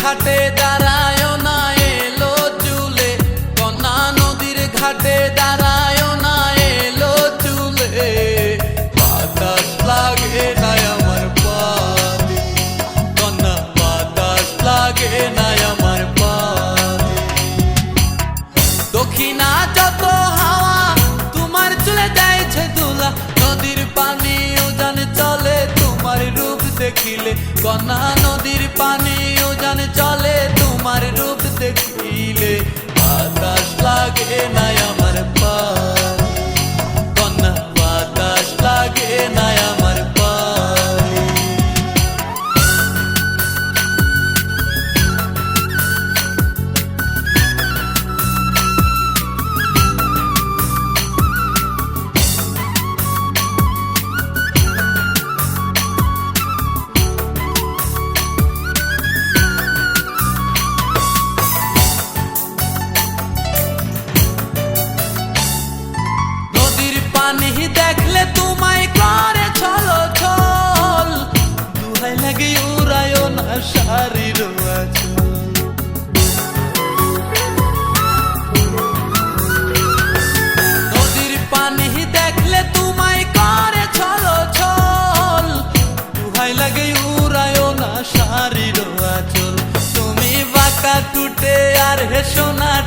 ঘাটে দাঁড়ায় না এলো চুলে। কন্যা নদীর ঘাটে দাঁড়ায় না এলো চুলে। বাতাস লাগে না আমার পালে কন্যা, বাতাস লাগে না আমার পালে দক্ষিণা যত হাওয়া, তোমার চলে যাইছে দুলা। নদীর কন্যা নদীর পানি জানে চলে আর হেসো না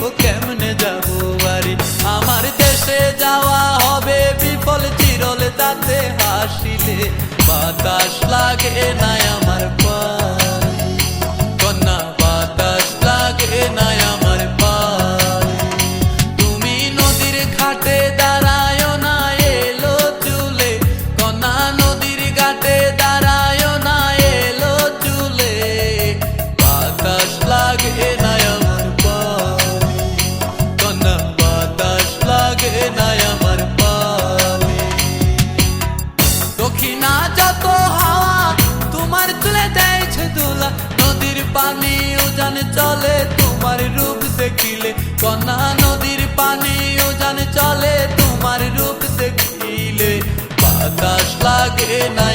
গো কেমনে যাব বাড়ি? আমার দেশে যাওয়া হবে বিফল চিরল, তাতে হাসিলে বাতাস লাগে না আমার পায়ে দক্ষিণা যত হাওয়া তোমার তুলে দেয়ছে দোলা নদীর পানি উজান চলে, তোমার রূপ দেখিলে কন্যা নদীর পানি উজান চলে, তোমার রূপ দেখিলে। বাতাস লাগে না